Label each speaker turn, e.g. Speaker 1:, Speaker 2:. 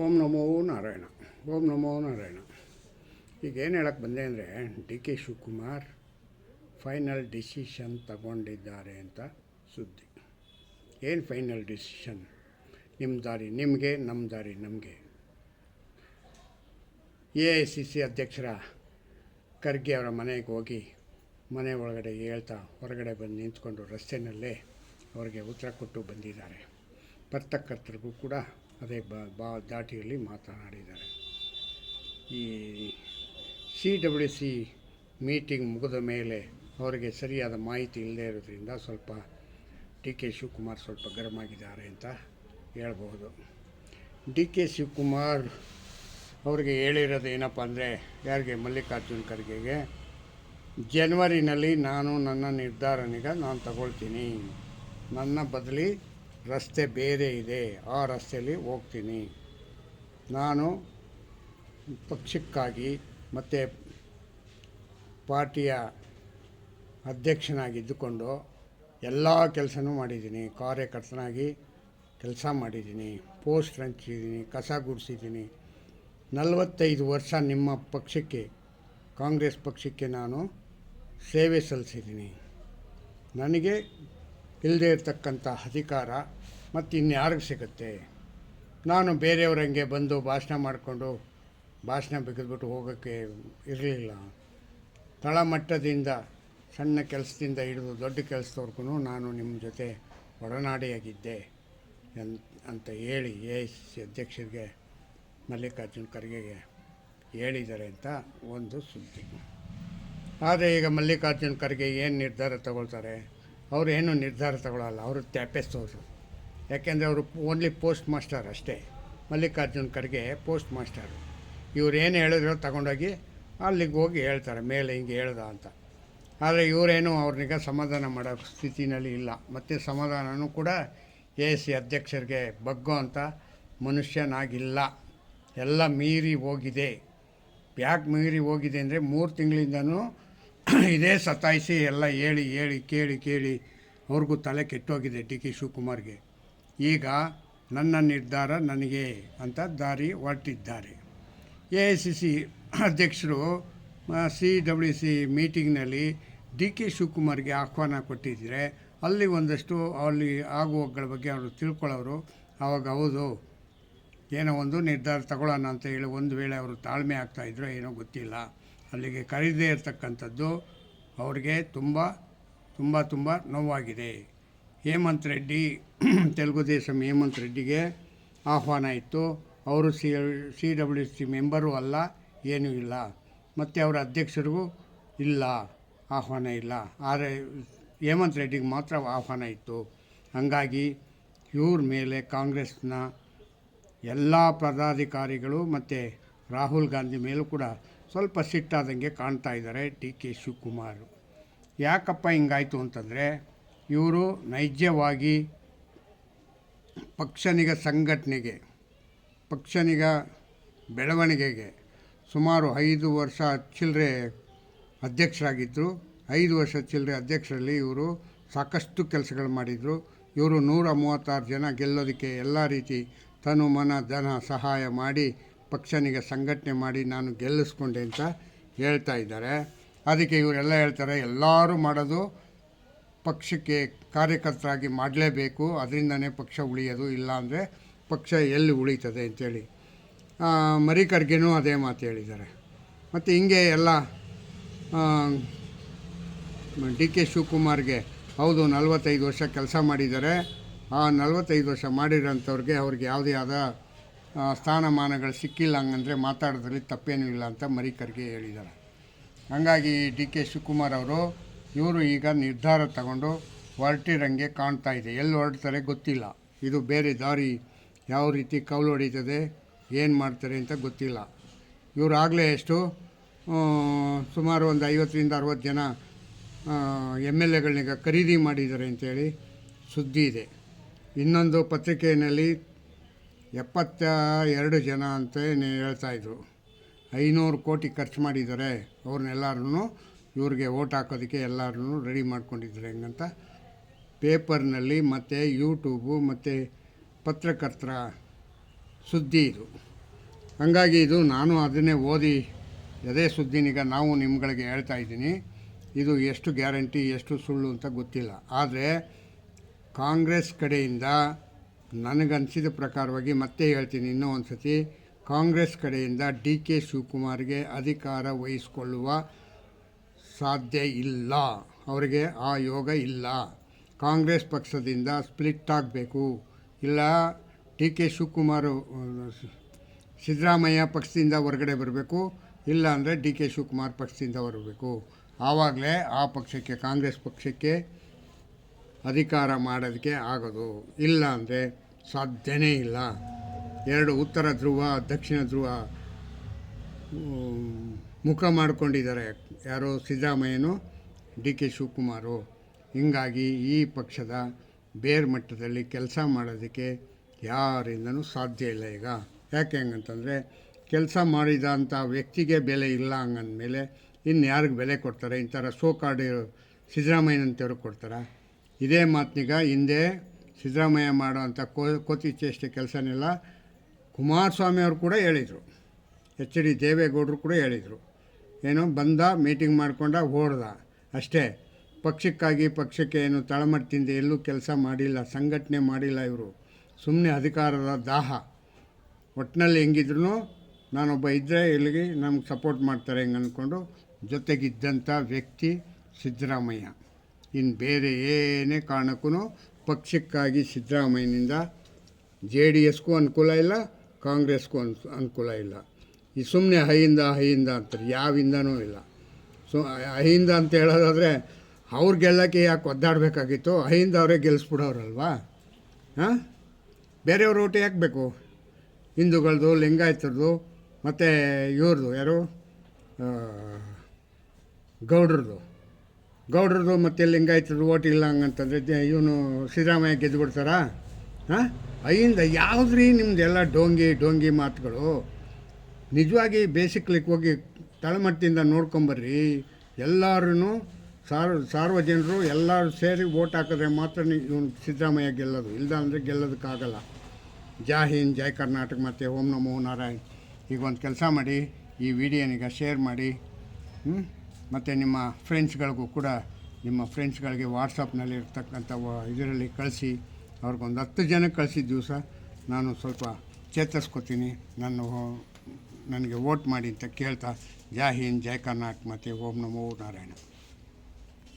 Speaker 1: ಓಂ ನಮೋ ನಾರಾಯಣ, ಓಂ ನಮೋ ನಾರಾಯಣ. ಈಗ ಏನು ಹೇಳಕ್ಕೆ ಬಂದೆ ಅಂದರೆ, D K Shivakumar final decision ತಗೊಂಡಿದ್ದಾರೆ ಅಂತ ಸುದ್ದಿ. ಏನು ಫೈನಲ್ ಡಿಸಿಷನ್ ನಿಮ್ಮ ದಾರಿ, ನಿಮಗೆ ನಮ್ಮ ದಾರಿ, ನಮಗೆ. ಎ ಐ ಸಿ ಸಿ ಅಧ್ಯಕ್ಷರ ಖರ್ಗೆ ಅವರ ಮನೆಗೆ ಹೋಗಿ ಮನೆ ಒಳಗಡೆ ಹೇಳ್ತಾ ಹೊರಗಡೆ ಬಂದು ನಿಂತ್ಕೊಂಡು ರಸ್ತೆಯಲ್ಲೇ ಅವರಿಗೆ ಉತ್ತರ ಕೊಟ್ಟು ಬಂದಿದ್ದಾರೆ. ಪತ್ರಕರ್ತರಿಗೂ ಕೂಡ ಅದೇ ಬ, ಬಾ, ದಾಟಿಯಲ್ಲಿ ಮಾತನಾಡಿದ್ದಾರೆ. ಈ ಸಿ ಡಬ್ಲ್ಯೂ ಸಿ ಮೀಟಿಂಗ್ ಮುಗಿದ ಮೇಲೆ ಅವರಿಗೆ ಸರಿಯಾದ ಮಾಹಿತಿ ಇಲ್ಲದೇ ಇರೋದ್ರಿಂದ ಸ್ವಲ್ಪ ಡಿ ಕೆ ಶಿವಕುಮಾರ್ ಸ್ವಲ್ಪ ಗರಮಾಗಿದ್ದಾರೆ ಅಂತ ಹೇಳ್ಬೋದು ಡಿ ಕೆ ಶಿವಕುಮಾರ್ ಅವರಿಗೆ ಹೇಳಿರೋದು ಏನಪ್ಪ ಅಂದರೆ, ಯಾರಿಗೆ? ಮಲ್ಲಿಕಾರ್ಜುನ್ ಖರ್ಗೆಗೆ. ಜನ್ವರಿನಲ್ಲಿ ನಾನು ನನ್ನ ನಿರ್ಧಾರನಿಗ ನಾನು ತಗೊಳ್ತೀನಿ. ನನ್ನ ಬದಲಿ ರಸ್ತೆ ಬೇರೆ ಇದೆ, ಆ ರಸ್ತೆಯಲ್ಲಿ ಹೋಗ್ತೀನಿ. ನಾನು ಪಕ್ಷಕ್ಕಾಗಿ ಮತ್ತು ಪಾರ್ಟಿಯ ಅಧ್ಯಕ್ಷನಾಗಿದ್ದುಕೊಂಡು ಎಲ್ಲ ಕೆಲಸನೂ ಮಾಡಿದ್ದೀನಿ. ಕಾರ್ಯಕರ್ತನಾಗಿ ಕೆಲಸ ಮಾಡಿದ್ದೀನಿ. ಪೋಸ್ಟ್ ಹಂಚಿದ್ದೀನಿ, ಕಸ ಗುಡಿಸಿದ್ದೀನಿ. ನಲವತ್ತೈದು ವರ್ಷ ನಿಮ್ಮ ಪಕ್ಷಕ್ಕೆ, ಕಾಂಗ್ರೆಸ್ ಪಕ್ಷಕ್ಕೆ ನಾನು ಸೇವೆ ಸಲ್ಲಿಸಿದ್ದೀನಿ. ನನಗೆ ಇಲ್ಲದೇ ಇರತಕ್ಕಂಥ ಅಧಿಕಾರ ಮತ್ತು ಇನ್ಯಾರಿಗೆ ಸಿಗುತ್ತೆ? ನಾನು ಬೇರೆಯವ್ರಂಗೆ ಬಂದು ಭಾಷಣ ಮಾಡಿಕೊಂಡು ಭಾಷಣ ಬಿಗಿದ್ಬಿಟ್ಟು ಹೋಗೋಕ್ಕೆ ಇರಲಿಲ್ಲ. ತಳಮಟ್ಟದಿಂದ ಸಣ್ಣ ಕೆಲಸದಿಂದ ಹಿಡಿದು ದೊಡ್ಡ ಕೆಲಸದವ್ರಿಗೂ ನಾನು ನಿಮ್ಮ ಜೊತೆ ಒಡನಾಡಿಯಾಗಿದ್ದೆ ಅಂತ ಹೇಳಿ ಎ ಅಧ್ಯಕ್ಷರಿಗೆ, ಮಲ್ಲಿಕಾರ್ಜುನ್ ಖರ್ಗೆಗೆ ಹೇಳಿದ್ದಾರೆ ಅಂತ ಒಂದು ಸುದ್ದಿ. ಆದರೆ ಈಗ ಮಲ್ಲಿಕಾರ್ಜುನ್ ಖರ್ಗೆ ಏನು ನಿರ್ಧಾರ ತಗೊಳ್ತಾರೆ? ಅವರು ಏನು ನಿರ್ಧಾರ ತಗೊಳ್ಳಲ್ಲ ಅವರು ತ್ಯಾಪೆಸ್ತವರು ಯಾಕೆಂದರೆ ಅವರು ಓನ್ಲಿ ಪೋಸ್ಟ್ ಮಾಸ್ಟರ್ ಅಷ್ಟೇ. Mallikarjun Kharge post master. ಇವ್ರು ಏನು ಹೇಳಿದ್ರು ತಗೊಂಡೋಗಿ ಅಲ್ಲಿಗೆ ಹೋಗಿ ಹೇಳ್ತಾರೆ, ಮೇಲೆ ಹಿಂಗೆ ಹೇಳ್ದ ಅಂತ. ಆದರೆ ಇವರೇನು ಅವ್ರನ್ನೀಗ ಸಮಾಧಾನ ಮಾಡೋ ಸ್ಥಿತಿನಲ್ಲಿ ಇಲ್ಲ. ಮತ್ತು ಸಮಾಧಾನನೂ ಕೂಡ ಎ ಸಿ ಅಧ್ಯಕ್ಷರಿಗೆ ಬಗ್ಗೋ ಅಂತ ಮನುಷ್ಯನಾಗಿಲ್ಲ. ಎಲ್ಲ ಮೀರಿ ಹೋಗಿದೆ. ಯಾಕೆ ಮೀರಿ ಹೋಗಿದೆ ಅಂದರೆ ಮೂರು ತಿಂಗಳಿಂದನೂ ಇದೇ ಸತಾಯಿಸಿ ಎಲ್ಲ ಹೇಳಿ ಹೇಳಿ, ಕೇಳಿ ಕೇಳಿ ಅವ್ರಿಗೂ ತಲೆ ಕೆಟ್ಟೋಗಿದೆ ಡಿ ಕೆ ಶಿವಕುಮಾರ್ಗೆ. ಈಗ ನನ್ನ ನಿರ್ಧಾರ ನನಗೆ ಅಂತ ದಾರಿ ಹೊರಟಿದ್ದಾರೆ. ಎ ಐ ಸಿ ಸಿ ಅಧ್ಯಕ್ಷರು ಸಿ ಡಬ್ಲ್ಯೂ ಸಿ ಮೀಟಿಂಗ್ನಲ್ಲಿ ಡಿ ಕೆ ಶಿವಕುಮಾರ್ಗೆ ಆಹ್ವಾನ ಕೊಟ್ಟಿದ್ದರೆ ಅಲ್ಲಿ ಒಂದಷ್ಟು, ಅಲ್ಲಿ ಆಗುವಗಳ ಬಗ್ಗೆ ಅವರು ತಿಳ್ಕೊಳ್ಳೋರು. ಆವಾಗ ಹೌದು, ಏನೋ ಒಂದು ನಿರ್ಧಾರ ತಗೊಳ್ಳೋಣ ಅಂತ ಹೇಳಿ ಒಂದು ವೇಳೆ ಅವರು ತಾಳ್ಮೆ ಆಗ್ತಾಯಿದ್ರು ಏನೋ ಗೊತ್ತಿಲ್ಲ. ಅಲ್ಲಿಗೆ ಕರೀದೇ ಇರತಕ್ಕಂಥದ್ದು ಅವ್ರಿಗೆ ತುಂಬ ತುಂಬ ತುಂಬ ನೋವಾಗಿದೆ. ಹೇಮಂತ್ ರೆಡ್ಡಿ, ತೆಲುಗು ದೇಶಂ ಹೇಮಂತ್ ರೆಡ್ಡಿಗೆ ಆಹ್ವಾನ ಇತ್ತು. ಅವರು C C W C member ಅಲ್ಲ, ಏನೂ ಇಲ್ಲ. ಮತ್ತು ಅವರ ಅಧ್ಯಕ್ಷರಿಗೂ ಇಲ್ಲ, ಆಹ್ವಾನ ಇಲ್ಲ. ಆದರೆ ಹೇಮಂತ್ ರೆಡ್ಡಿಗೆ ಮಾತ್ರ ಆಹ್ವಾನ ಇತ್ತು. ಹಾಗಾಗಿ ಇವ್ರ ಮೇಲೆ ಕಾಂಗ್ರೆಸ್ನ ಎಲ್ಲ ಪದಾಧಿಕಾರಿಗಳು ಮತ್ತು ರಾಹುಲ್ ಗಾಂಧಿ ಮೇಲೂ ಕೂಡ ಸ್ವಲ್ಪ ಸಿಟ್ಟಾದಂಗೆ ಕಾಣ್ತಾ ಇದ್ದಾರೆ ಡಿ ಕೆ ಶಿವಕುಮಾರ್. ಯಾಕಪ್ಪ ಹಿಂಗಾಯಿತು ಅಂತಂದರೆ ಇವರು ನೈಜವಾಗಿ ಪಕ್ಷನಿಗ ಸಂಘಟನೆಗೆ ಪಕ್ಷನಿಗ ಬೆಳವಣಿಗೆಗೆ ಸುಮಾರು ಐದು ವರ್ಷ ಚಿಲ್ಲರೆ ಅಧ್ಯಕ್ಷರಾಗಿದ್ದರು ಐದು ವರ್ಷ ಚಿಲ್ಲರೆ ಅಧ್ಯಕ್ಷರಲ್ಲಿ ಇವರು ಸಾಕಷ್ಟು ಕೆಲಸಗಳು ಮಾಡಿದರು. ಇವರು ನೂರ ಮೂವತ್ತಾರು ಜನ ಗೆಲ್ಲೋದಕ್ಕೆ ಎಲ್ಲ ರೀತಿ ತನು ಮನ ಧನ ಸಹಾಯ ಮಾಡಿ ಪಕ್ಷನಿಗೆ ಸಂಘಟನೆ ಮಾಡಿ ನಾನು ಗೆಲ್ಲಿಸ್ಕೊಂಡೆ ಅಂತ ಹೇಳ್ತಾ ಇದ್ದಾರೆ. ಅದಕ್ಕೆ ಇವರೆಲ್ಲ ಹೇಳ್ತಾರೆ, ಎಲ್ಲರೂ ಮಾಡೋದು ಪಕ್ಷಕ್ಕೆ ಕಾರ್ಯಕರ್ತರಾಗಿ ಮಾಡಲೇಬೇಕು, ಅದರಿಂದನೇ ಪಕ್ಷ ಉಳಿಯೋದು, ಇಲ್ಲ ಅಂದರೆ ಪಕ್ಷ ಎಲ್ಲಿ ಉಳಿತದೆ ಅಂತೇಳಿ ಮರಿಕರ್ಗೆನೂ ಅದೇ ಮಾತು ಹೇಳಿದ್ದಾರೆ. ಮತ್ತು ಹಿಂಗೆ ಎಲ್ಲ ಡಿ ಕೆ ಶಿವಕುಮಾರ್ಗೆ ಹೌದು, ನಲವತ್ತೈದು ವರ್ಷ ಕೆಲಸ ಮಾಡಿದ್ದಾರೆ. ಆ ನಲವತ್ತೈದು ವರ್ಷ ಮಾಡಿರೋಂಥವ್ರಿಗೆ ಅವ್ರಿಗೆ ಯಾವುದೇ ಆದ ಸ್ಥಾನಮಾನಗಳು ಸಿಕ್ಕಿಲ್ಲ ಹಂಗಂದರೆ ಮಾತಾಡೋದ್ರಲ್ಲಿ ತಪ್ಪೇನೂ ಇಲ್ಲ ಅಂತ ಮರಿಕರ್ಗೆ ಹೇಳಿದ್ದಾರೆ. ಹಾಗಾಗಿ ಡಿ ಕೆ ಶಿವಕುಮಾರ್ ಅವರು, ಇವರು ಈಗ ನಿರ್ಧಾರ ತಗೊಂಡು ಹೊರಟಿರಂಗೆ ಕಾಣ್ತಾ ಇದೆ. ಎಲ್ಲಿ ಹೊರಡ್ತಾರೆ ಗೊತ್ತಿಲ್ಲ. ಇದು ಬೇರೆ ದಾರಿ, ಯಾವ ರೀತಿ ಕೌಲು ಹೊಡಿತದೆ, ಏನು ಮಾಡ್ತಾರೆ ಅಂತ ಗೊತ್ತಿಲ್ಲ. ಇವರು ಆಗಲೇ ಎಷ್ಟು ಸುಮಾರು ಒಂದು ಐವತ್ತರಿಂದ ಅರವತ್ತು ಜನ ಎಂ ಎಲ್ ಎಗಳನ್ನೀಗ ಖರೀದಿ ಮಾಡಿದ್ದಾರೆ ಅಂತೇಳಿ ಸುದ್ದಿ ಇದೆ. ಇನ್ನೊಂದು ಪತ್ರಿಕೆಯಲ್ಲಿ ಎಪ್ಪತ್ತ ಎರಡು ಜನ ಅಂತ ಹೇಳ್ತಾಯಿದ್ರು ಐನೂರು ಕೋಟಿ ಖರ್ಚು ಮಾಡಿದ್ದಾರೆ. ಅವ್ರನ್ನೆಲ್ಲರೂ ಇವ್ರಿಗೆ ಓಟ್ ಹಾಕೋದಕ್ಕೆ ಎಲ್ಲರೂ ರೆಡಿ ಮಾಡ್ಕೊಂಡಿದ್ದಾರೆ ಹೆಂಗಂತ ಪೇಪರ್ನಲ್ಲಿ ಮತ್ತು ಯೂಟ್ಯೂಬು ಮತ್ತು ಪತ್ರಕರ್ತರ ಸುದ್ದಿ ಇದು. ಹಂಗಾಗಿ ಇದು ನಾನು ಅದನ್ನೇ ಓದಿ ಅದೇ ಸುದ್ದಿನೀಗ ನಾವು ನಿಮ್ಗಳಿಗೆ ಹೇಳ್ತಾ ಇದ್ದೀನಿ. ಇದು ಎಷ್ಟು ಗ್ಯಾರಂಟಿ, ಎಷ್ಟು ಸುಳ್ಳು ಅಂತ ಗೊತ್ತಿಲ್ಲ. ಆದರೆ ಕಾಂಗ್ರೆಸ್ ಕಡೆಯಿಂದ ನನಗನ್ಸಿದ ಪ್ರಕಾರವಾಗಿ ಮತ್ತೆ ಹೇಳ್ತೀನಿ. ಇನ್ನೂ ಒಂದು ಸತಿ ಕಾಂಗ್ರೆಸ್ ಕಡೆಯಿಂದ ಡಿ ಕೆ ಶಿವಕುಮಾರ್ಗೆ ಅಧಿಕಾರ ವಹಿಸಿಕೊಳ್ಳುವ ಸಾಧ್ಯ ಇಲ್ಲ. ಅವರಿಗೆ ಆ ಯೋಗ ಇಲ್ಲ. ಕಾಂಗ್ರೆಸ್ ಪಕ್ಷದಿಂದ ಸ್ಪ್ಲಿಟ್ ಆಗಬೇಕು. ಇಲ್ಲ, ಡಿ ಕೆ ಶಿವಕುಮಾರ್, ಸಿದ್ದರಾಮಯ್ಯ ಪಕ್ಷದಿಂದ ಹೊರಗಡೆ ಬರಬೇಕು. ಇಲ್ಲ ಅಂದರೆ ಡಿ ಕೆ ಶಿವಕುಮಾರ್ ಪಕ್ಷದಿಂದ ಬರಬೇಕು. ಆವಾಗಲೇ ಆ ಪಕ್ಷಕ್ಕೆ, ಕಾಂಗ್ರೆಸ್ ಪಕ್ಷಕ್ಕೆ ಅಧಿಕಾರ ಮಾಡೋದಕ್ಕೆ ಆಗೋದು ಇಲ್ಲ ಅಂದರೆ ಸಾಧ್ಯನೇ ಇಲ್ಲ. ಎರಡು ಉತ್ತರ ಧ್ರುವ, ದಕ್ಷಿಣ ಧ್ರುವ ಮುಖ ಮಾಡಿಕೊಂಡಿದ್ದಾರೆ. ಯಾರೋ ಸಿದ್ದರಾಮಯ್ಯನು, ಡಿ ಕೆ ಶಿವಕುಮಾರು. ಹೀಗಾಗಿ ಈ ಪಕ್ಷದ ಬೇರ್ ಮಟ್ಟದಲ್ಲಿ ಕೆಲಸ ಮಾಡೋದಕ್ಕೆ ಯಾರಿಂದನೂ ಸಾಧ್ಯ ಇಲ್ಲ ಈಗ. ಯಾಕೆ ಹಂಗಂತಂದರೆ ಕೆಲಸ ಮಾಡಿದಂಥ ವ್ಯಕ್ತಿಗೆ ಬೆಲೆ ಇಲ್ಲ ಹಂಗಂದಮೇಲೆ ಇನ್ನು ಯಾರಿಗೆ ಬೆಲೆ ಕೊಡ್ತಾರೆ? ಇಂಥರ ಸೋಕಾಡು ಸಿದ್ದರಾಮಯ್ಯನಂತವ್ರಿಗೆ ಕೊಡ್ತಾರೆ? ಇದೇ ಮಾತಿನೀಗ ಹಿಂದೆ ಸಿದ್ದರಾಮಯ್ಯ ಮಾಡುವಂಥ ಕೋ, ಕೋತಿ ಚೇಷ್ಟೆ ಕೆಲಸನೆಲ್ಲ ಕುಮಾರಸ್ವಾಮಿ ಅವರು ಕೂಡ ಹೇಳಿದರು. ಎಚ್ ಡಿ ದೇವೇಗೌಡರು ಕೂಡ ಹೇಳಿದರು. ಏನೋ ಬಂದ, ಮೀಟಿಂಗ್ ಮಾಡಿಕೊಂಡ ಓಡ್ದ ಅಷ್ಟೇ. ಪಕ್ಷಕ್ಕಾಗಿ ಪಕ್ಷಕ್ಕೆ ಏನು ತಳಮಟ್ಟಿಂದ ಎಲ್ಲೂ ಕೆಲಸ ಮಾಡಿಲ್ಲ, ಸಂಘಟನೆ ಮಾಡಿಲ್ಲ ಇವರು. ಸುಮ್ಮನೆ ಅಧಿಕಾರದ ದಾಹ. ಒಟ್ಟಿನಲ್ಲಿ ಹೆಂಗಿದ್ರು ನಾನೊಬ್ಬ ಇದ್ದರೆ ಇಲ್ಲಿಗೆ ನಮ್ಗೆ ಸಪೋರ್ಟ್ ಮಾಡ್ತಾರೆ ಹೆಂಗೆ ಅಂದ್ಕೊಂಡು ಜೊತೆಗಿದ್ದಂಥ ವ್ಯಕ್ತಿ ಸಿದ್ದರಾಮಯ್ಯ. ಇನ್ನು ಬೇರೆ ಏನೇ ಕಾರಣಕ್ಕೂ ಪಕ್ಷಕ್ಕಾಗಿ ಸಿದ್ದರಾಮಯ್ಯನಿಂದ ಜೆ ಡಿ ಎಸ್ಗೂ ಅನುಕೂಲ ಇಲ್ಲ, ಕಾಂಗ್ರೆಸ್ಗೂ ಅನ್, ಅನುಕೂಲ ಇಲ್ಲ. ಈ ಸುಮ್ಮನೆ ಹೈಯಿಂದ ಹೈಯಿಂದ ಅಂತಾರೆ ಯಾವಿಂದನೂ ಇಲ್ಲ. ಸೊ, ಅಹಿಂದ ಅಂತ ಹೇಳೋದಾದರೆ ಅವ್ರು ಗೆಲ್ಲಕ್ಕೆ ಯಾಕೆ ಒದ್ದಾಡಬೇಕಾಗಿತ್ತು? ಅಹಿಂದ ಅವರೇ ಗೆಲ್ಲಿಸ್ಬಿಡೋರಲ್ವಾ ಹಾಂ? ಬೇರೆಯವ್ರ ಊಟ ಯಾಕೆ ಬೇಕು? ಹಿಂದೂಗಳದು, ಲಿಂಗಾಯತರದು, ಮತ್ತು ಇವ್ರದ್ದು ಯಾರು? ಗೌಡ್ರದ್ದು ಗೌಡ್ರದ್ದು ಮತ್ತೆ ಲಿಂಗಾಯತದ್ದು ಓಟ್ ಇಲ್ಲ ಹಂಗಂತಂದರೆ ಇವನು ಸಿದ್ದರಾಮಯ್ಯ ಗೆದ್ದು ಬಿಡ್ತಾರಾ ಹಾಂ? ಅಯ್ಯಿಂದ ಯಾವುದ್ರಿ ನಿಮ್ದೆಲ್ಲ ಡೋಂಗಿ ಡೋಂಗಿ ಮಾತುಗಳು? ನಿಜವಾಗಿ ಬೇಸಿಕ್ಲಿಕ್ಕೆ ಹೋಗಿ ತಳಮಟ್ಟದಿಂದ ನೋಡ್ಕೊಂಬರ್ರಿ. ಎಲ್ಲರೂ ಸಾರ್ ಸಾರ್ವಜನರು ಎಲ್ಲರೂ ಸೇರಿ ಓಟ್ ಹಾಕಿದ್ರೆ ಮಾತ್ರ ಇವನು ಸಿದ್ದರಾಮಯ್ಯ ಗೆಲ್ಲೋದು. ಇಲ್ಲ ಅಂದರೆ ಗೆಲ್ಲೋದಕ್ಕಾಗಲ್ಲ. ಜೈ ಹಿಂದ್, ಜೈ ಕರ್ನಾಟಕ ಮತ್ತು ಓಂ ನಮೋ ನಾರಾಯಣ್. ಈಗ ಒಂದು ಕೆಲಸ ಮಾಡಿ, ಈ ವಿಡಿಯೋನಿಗೆ ಶೇರ್ ಮಾಡಿ ಮತ್ತು ನಿಮ್ಮ ಫ್ರೆಂಡ್ಸ್ಗಳಿಗೂ ಕೂಡ ನಿಮ್ಮ ಫ್ರೆಂಡ್ಸ್ಗಳಿಗೆ ವಾಟ್ಸಪ್ನಲ್ಲಿ ಇರ್ತಕ್ಕಂಥ ಇದರಲ್ಲಿ ಕಳಿಸಿ ಅವ್ರಿಗೊಂದು ಹತ್ತು ಜನಕ್ಕೆ ಕಳಿಸಿದ ದಿವಸ ನಾನು ಸ್ವಲ್ಪ ಚೇತರಿಸ್ಕೊತೀನಿ. ನನ್ನ ನನಗೆ ವೋಟ್ ಮಾಡಿ ಅಂತ ಕೇಳ್ತಾ, ಜೈ ಹಿಂದ್, ಜೈ ಕರ್ನಾಟಕ, ಮತ್ತು ಓಂ ನಮೋ ನಾರಾಯಣ.